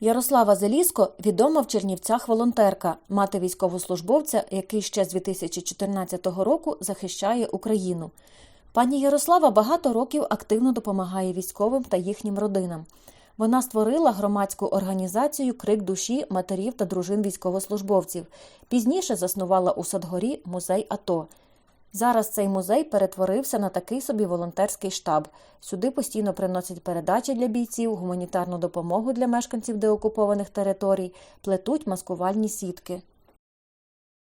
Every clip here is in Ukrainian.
Ярослава Залізко відома в Чернівцях волонтерка, мати військовослужбовця, який ще з 2014 року захищає Україну. Пані Ярослава багато років активно допомагає військовим та їхнім родинам. Вона створила громадську організацію Крик душі матерів та дружин військовослужбовців. Пізніше заснувала у Садгорі музей АТО. Зараз цей музей перетворився на такий собі волонтерський штаб. Сюди постійно приносять передачі для бійців, гуманітарну допомогу для мешканців деокупованих територій, плетуть маскувальні сітки.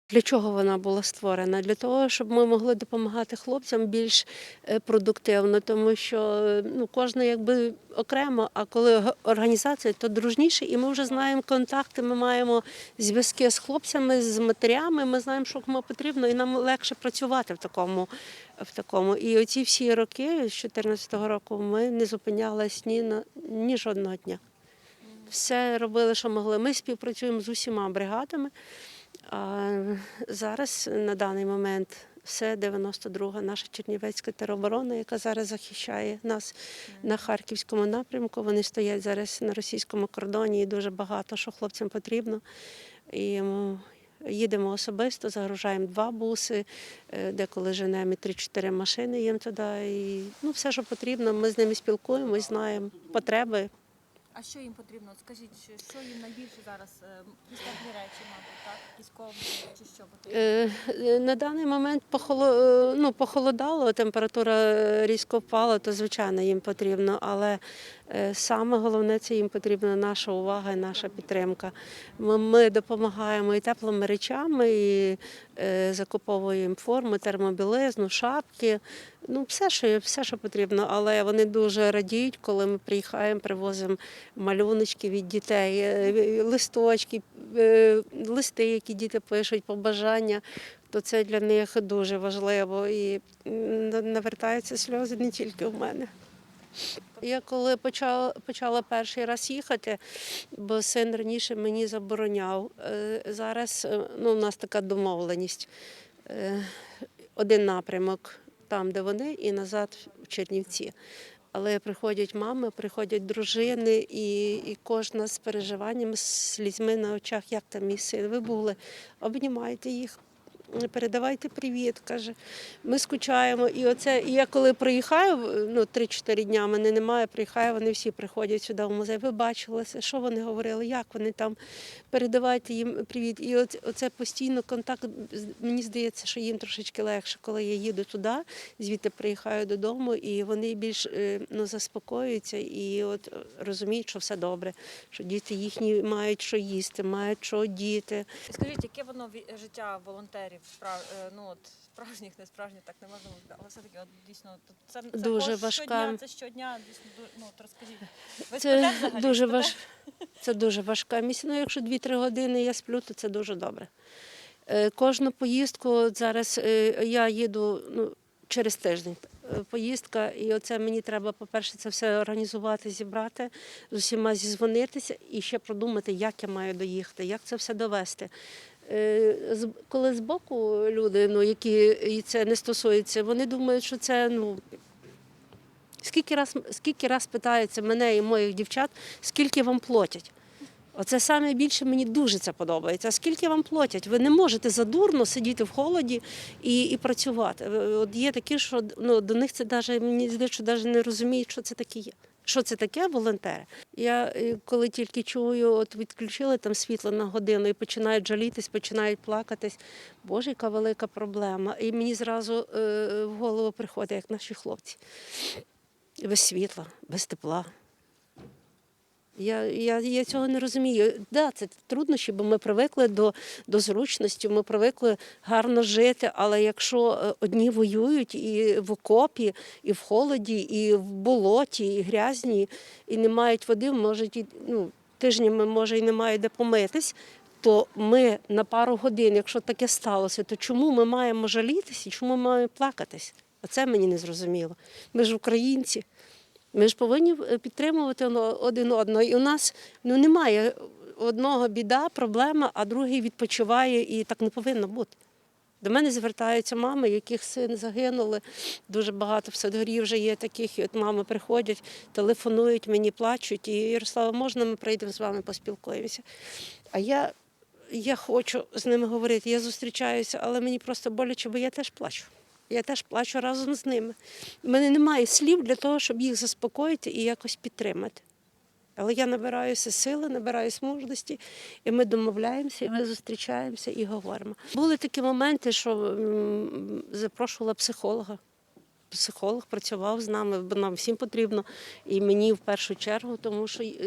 Для чого вона була створена? Для того, щоб ми могли допомагати хлопцям більш е, продуктивно, тому що ну, кожна якби окремо, а коли організація, то дружніше, і ми вже знаємо контакти, ми маємо зв'язки з хлопцями, з матерями, ми знаємо, що кому потрібно, і нам легше працювати в такому. В такому. І оці всі роки, з 2014 року, ми не зупинялись ні на ні жодного дня. Все робили, що могли. Ми співпрацюємо з усіма бригадами. А зараз на даний момент все 92-га наша Чернівецька тероборона, яка зараз захищає нас на харківському напрямку. Вони стоять зараз на російському кордоні і дуже багато що хлопцям потрібно. І їдемо особисто, загружаємо два буси, е, деколи женемо 3-4 машини їм туди. І ну, все, що потрібно, ми з ними спілкуємось, знаємо потреби. А що їм потрібно? Скажіть, що, їм найбільше зараз? Е, речі, мабуть, так? Військові чи що потрібно? Е, е, На даний момент похоло, ну, похолодало, температура різко впала, то звичайно їм потрібно. Але саме головне це їм потрібна наша увага і наша підтримка. Ми, ми допомагаємо і теплими речами, і закуповуємо форми, термобілизну, шапки. Ну, все, що, все, що потрібно, але вони дуже радіють, коли ми приїхаємо, привозимо малюночки від дітей, е, листочки, е, листи, які діти пишуть, побажання. То це для них дуже важливо і навертаються сльози не тільки в мене. Я коли почала, почала перший раз їхати, бо син раніше мені забороняв. е, Зараз е, ну, у нас така домовленість. Е, Один напрямок там, де вони, і назад в Чернівці. Але приходять мами, приходять дружини, і, і кожна з переживанням, з слізьми на очах, як там мій син. Ви були, обнімайте їх, передавайте привіт. каже. Ми скучаємо. І оце, і я коли приїхаю, ну 3-4 дня мене немає, приїхаю, вони всі приходять сюди в музей. Ви бачилися, що вони говорили, як вони там, передавайте їм привіт. І оце, постійно контакт. Мені здається, що їм трошечки легше, коли я їду туди, звідти приїхаю додому, і вони більш е, ну, заспокоюються і от розуміють, що все добре, що діти їхні мають що їсти, мають що діти. Скажіть, яке воно життя волонтерів, справ, е, ну от справжніх, не справжніх, так не можна але все-таки от дійсно тут це, це Дуже важка. щодня, це щодня, дійсно, ну от розкажіть. Ви Це взагалі? дуже важ... це дуже важка місія. Ну, якщо 2-3 години я сплю, то це дуже добре. Е, Кожну поїздку от зараз е, я їду ну, через тиждень. Поїздка, і оце мені треба, по-перше, це все організувати, зібрати, з усіма зізвонитися і ще продумати, як я маю доїхати, як це все довести. Е, Коли збоку люди, ну, які це не стосується, вони думають, що це ну, Скільки раз, скільки раз питаються мене і моїх дівчат, скільки вам платять? Оце саме більше мені дуже це подобається. А скільки вам платять? Ви не можете задурно сидіти в холоді і, і працювати. Е, От є такі, що ну, до них це даже, мені здається, навіть не розуміють, що це таке є. Що це таке, волонтери? Я е, коли тільки чую, от відключили там світло на годину і починають жалітись, починають плакатись. Боже, яка велика проблема. І мені зразу е, в голову приходить, як наші хлопці без світла, без тепла. Я, я, я цього не розумію. Так, да, це труднощі, бо ми привикли до, до зручності, ми привикли гарно жити. Але якщо е, одні воюють і в окопі, і в холоді, і в болоті, і грязні, і не мають води, можуть ну, тижнями може і не мають де помитись, то ми на пару годин, якщо таке сталося, то чому ми маємо жалітися чому ми маємо плакатись? Оце мені не зрозуміло. Ми ж українці. Ми ж повинні е, підтримувати один одного. І у нас ну, немає одного біда, проблема, а другий відпочиває, і так не повинно бути. До мене звертаються мами, яких син загинули. Дуже багато в Садгорі вже є таких. І от мами приходять, телефонують мені, плачуть. І Ярослава, можна ми прийдемо з вами поспілкуємося? А я, я хочу з ними говорити, я зустрічаюся, але мені просто боляче, бо я теж плачу. Я теж плачу разом з ними. У мене немає слів для того, щоб їх заспокоїти і якось підтримати. Але я набираюся сили, набираюся мужності, і ми домовляємося, і ми зустрічаємося і говоримо. Були такі моменти, що запрошувала психолога. Психолог працював з нами, бо нам всім потрібно, і мені в першу чергу, тому що е,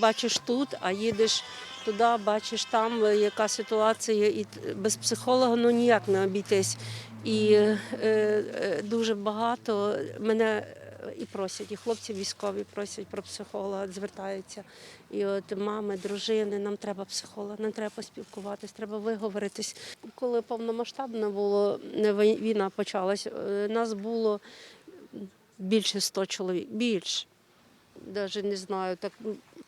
бачиш тут, а їдеш туди, бачиш там, е, яка ситуація, і без психолога ну ніяк не обійтись. І е, е, дуже багато мене е, і просять, і хлопці військові просять про психолога, звертаються. І от мами, дружини, нам треба психолога, нам треба поспілкуватись, треба виговоритись. Коли повномасштабно було не війна почалась, е, нас було більше ста чоловік. Більше. Навіть не знаю, так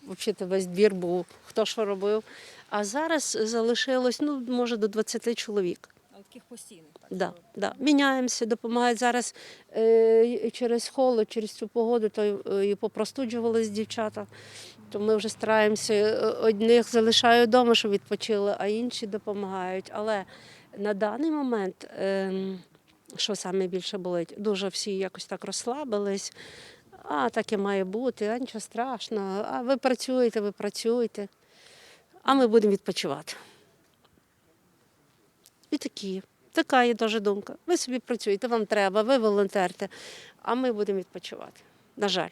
взагалі весь двір був, хто що робив. А зараз залишилось, ну, може, до 20 чоловік. Таких постійних, так? Да, да. Міняємося, допомагають зараз е, через холод, через цю погоду, то е, і попростуджувались дівчата. То ми вже стараємося е, одних залишаю вдома, щоб відпочили, а інші допомагають. Але на даний момент, е, що саме більше болить, дуже всі якось так розслабились. А так і має бути, а нічого страшного. А ви працюєте, ви працюєте, а ми будемо відпочивати. І такі. Така є дуже думка. Ви собі працюєте, вам треба, ви волонтерте, а ми будемо відпочивати. На жаль.